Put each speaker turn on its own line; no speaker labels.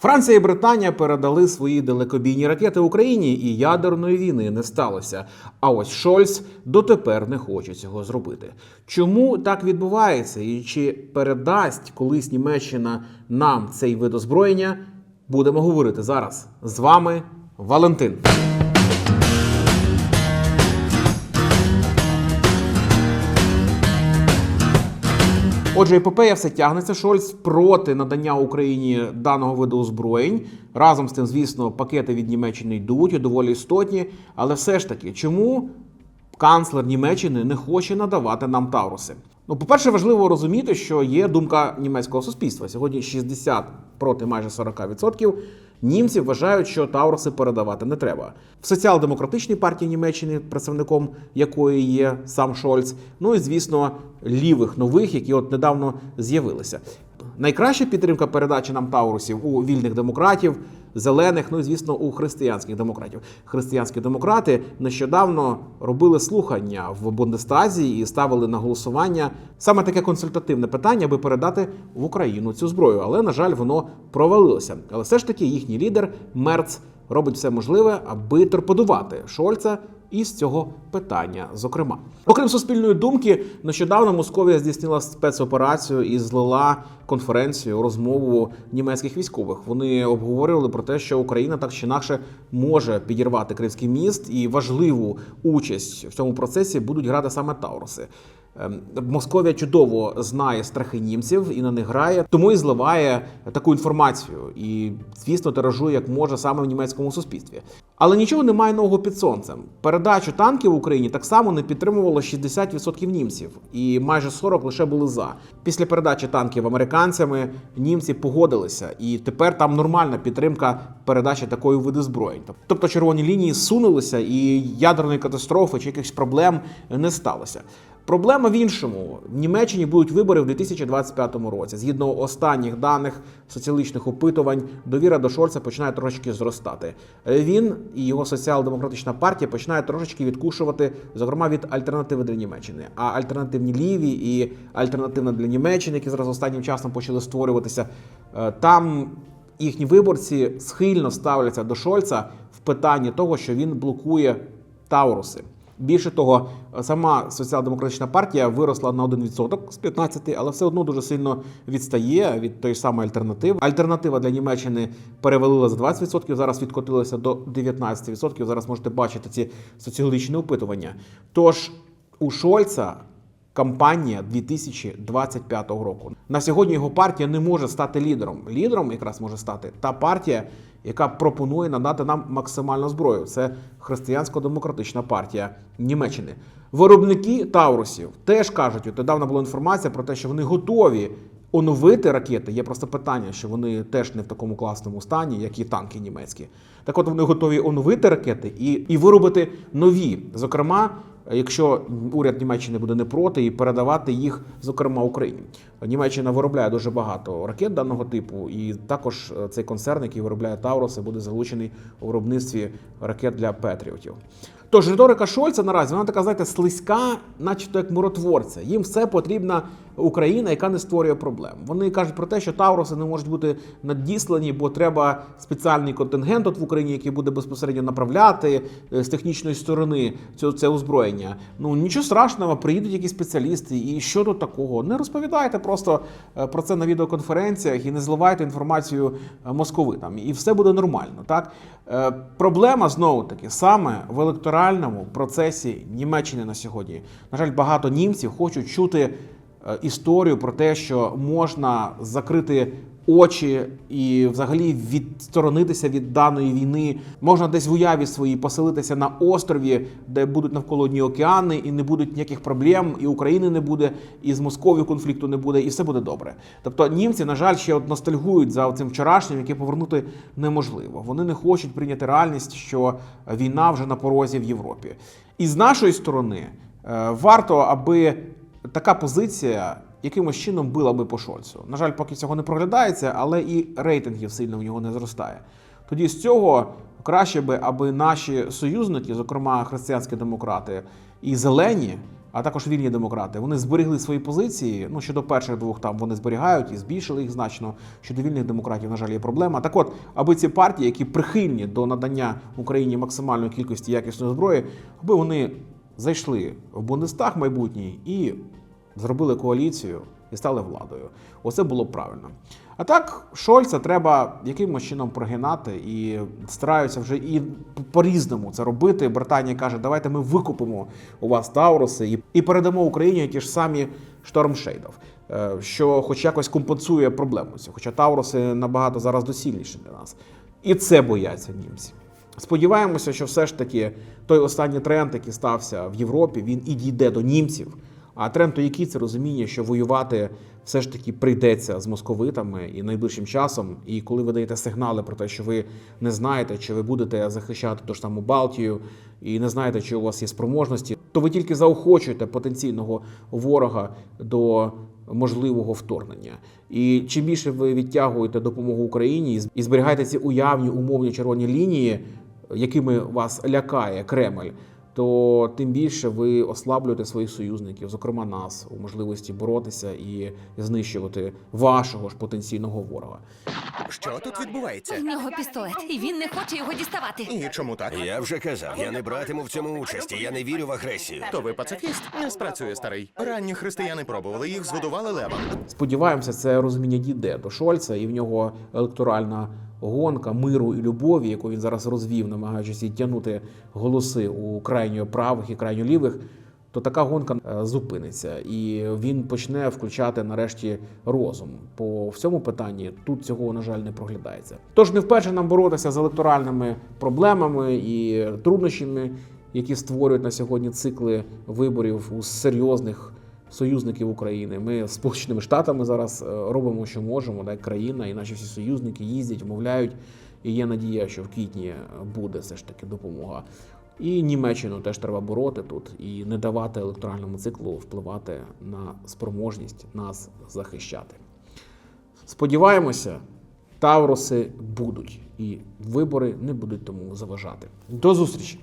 Франція і Британія передали свої далекобійні ракети Україні, і ядерної війни не сталося. А ось Шольц дотепер не хоче цього зробити. Чому так відбувається? І чи передасть колись Німеччина нам цей вид озброєння? Будемо говорити зараз. З вами Валентин. Отже, епопея все тягнеться. Шольц проти надання Україні даного виду озброєнь. Разом з тим, звісно, пакети від Німеччини йдуть і доволі істотні. Але все ж таки, чому канцлер Німеччини не хоче надавати нам Тауруси? Ну, по-перше, важливо розуміти, що є думка німецького суспільства. Сьогодні 60 проти майже 40%. Німці вважають, що Тауруси передавати не треба. В соціал-демократичній партії Німеччини, представником якої є сам Шольц, ну і звісно, лівих нових, які от недавно з'явилися. Найкраща підтримка передачі нам Таурусів у вільних демократів, зелених, ну звісно, у християнських демократів. Християнські демократи нещодавно робили слухання в Бундестазі і ставили на голосування саме таке консультативне питання, аби передати в Україну цю зброю. Але на жаль, воно провалилося. Але все ж таки їхній лідер Мерц робить все можливе, аби торпедувати Шольца із цього питання. Зокрема, окрім суспільної думки, нещодавно Московія здійснила спецоперацію і злила конференцію, розмову німецьких військових. Вони обговорювали про те, що Україна так чи інакше може підірвати Кримський міст, і важливу участь в цьому процесі будуть грати саме Тауруси. Ем, Московія чудово знає страхи німців і на них грає, тому і зливає таку інформацію і, звісно, тиражує як може саме в німецькому суспільстві. Але нічого немає нового під сонцем. Передачу танків в Україні так само не підтримувало 60% німців, і майже 40% лише були за. Після передачі танків американцями німці погодилися, і тепер там нормальна підтримка передачі такої види зброєнь. Тобто червоні лінії сунулися, і ядерної катастрофи чи якихось проблем не сталося. Проблема в іншому: в Німеччині будуть вибори в 2025 році. Згідно останніх даних соціологічних опитувань, довіра до Шольца починає трошечки зростати. Він і його соціал-демократична партія починає трошечки відкушувати, зокрема від альтернативи для Німеччини. А альтернативні ліві і альтернативна для Німеччини, які зараз останнім часом почали створюватися, е, там їхні виборці схильно ставляться до Шольца в питанні того, що він блокує Тауруси. Більше того, сама соціал-демократична партія виросла на 1% з 15, але все одно дуже сильно відстає від тої ж самої альтернативи. Альтернатива для Німеччини перевалила за 20%, зараз відкотилася до 19%. Зараз можете бачити ці соціологічні опитування. Тож у Шольца кампанія 2025 року. На сьогодні його партія не може стати лідером. Лідером якраз може стати та партія, яка пропонує надати нам максимальну зброю. Це християнсько-демократична партія Німеччини. Виробники Таурусів теж кажуть, от недавно була інформація про те, що вони готові оновити ракети. Є просто питання, що вони теж не в такому класному стані, як і танки німецькі. Так от вони готові оновити ракети і, і виробити нові. Зокрема, якщо уряд Німеччини буде не проти, і передавати їх, зокрема, Україні. Німеччина виробляє дуже багато ракет даного типу, і також е, цей концерн, який виробляє Тауруси, буде залучений у виробництві ракет для Петріотів. Тож риторика Шольца наразі вона така, знаєте, слизька, начебто як миротворця. Їм все потрібна Україна, яка не створює проблем. Вони кажуть про те, що Тауруси не можуть бути надіслані, бо треба спеціальний контингент от в Україні, який буде безпосередньо направляти е, з технічної сторони це озброєння. Ну нічого страшного, приїдуть якісь спеціалісти, і що тут такого? Не розповідайте просто е, про це на відеоконференціях і не зливайте інформацію е, московитам, і все буде нормально. Так Е, проблема знову таки саме в електоральному процесі Німеччини на сьогодні. На жаль, багато німців хочуть чути історію про те, що можна закрити очі і взагалі відсторонитися від даної війни. Можна десь в уяві своїй поселитися на острові, де будуть навколо одні океани, і не будуть ніяких проблем, і України не буде, і з Московією конфлікту не буде, і все буде добре. Тобто німці, на жаль, ще от ностальгують за цим вчорашнім, яке повернути неможливо. Вони не хочуть прийняти реальність, що війна вже на порозі в Європі. І з нашої сторони е, варто, аби така позиція якимось чином била би по Шольцу. На жаль, поки цього не проглядається, але і рейтингів сильно в нього не зростає. Тоді з цього краще би, аби наші союзники, зокрема християнські демократи і зелені, а також вільні демократи, вони зберегли свої позиції. Ну щодо перших двох там вони зберігають і збільшили їх значно. Щодо вільних демократів, на жаль, є проблема. Так от, аби ці партії, які прихильні до надання Україні максимальної кількості якісної зброї, аби вони зайшли в Бундестаг майбутній і зробили коаліцію і стали владою. Оце було правильно. А так, Шольца треба якимось чином прогинати і стараються вже і по-різному це робити. Британія каже, давайте ми викупимо у вас Тауруси і, і передамо Україні ті ж самі штормшейдов, е, що хоч якось компенсує проблему цю. Хоча Тауруси набагато зараз доцільніші для нас. І це бояться німці. Сподіваємося, що все ж таки той останній тренд, який стався в Європі, він і дійде до німців. А тренд то який це розуміння, що воювати все ж таки прийдеться з московитами і найближчим часом. І коли ви даєте сигнали про те, що ви не знаєте, чи ви будете захищати ту ж саму Балтію, і не знаєте, чи у вас є спроможності, то ви тільки заохочуєте потенційного ворога до можливого вторгнення. І чим більше ви відтягуєте допомогу Україні і зберігаєте ці уявні умовні червоні лінії, якими вас лякає Кремль, то тим більше ви ослаблюєте своїх союзників, зокрема нас, у можливості боротися і знищувати вашого ж потенційного ворога.
Що тут відбувається?
В нього пістолет, і він не хоче його діставати.
І чому так?
Я вже казав, я не братиму в цьому участі. Я не вірю в агресію.
То ви пацифіст? Не спрацює старий. Ранні християни пробували, їх згодували левом.
Сподіваємося, це розуміння дійде до Шольца, і в нього електоральна гонка миру і любові, яку він зараз розвів, намагаючись відтягнути голоси у крайньо правих і крайньо лівих. То така гонка е, зупиниться, і він почне включати нарешті розум. По всьому питанні тут цього на жаль не проглядається. Тож не вперше нам боротися з електоральними проблемами і труднощами, які створюють на сьогодні цикли виборів у серйозних союзників України. Ми з Сполученими Штатами зараз е, робимо, що можемо. Так, країна і наші всі союзники їздять, вмовляють. І є надія, що в квітні буде все ж таки допомога. І Німеччину теж треба бороти тут і не давати електоральному циклу впливати на спроможність нас захищати. Сподіваємося, Тавруси будуть, і вибори не будуть тому заважати. До зустрічі!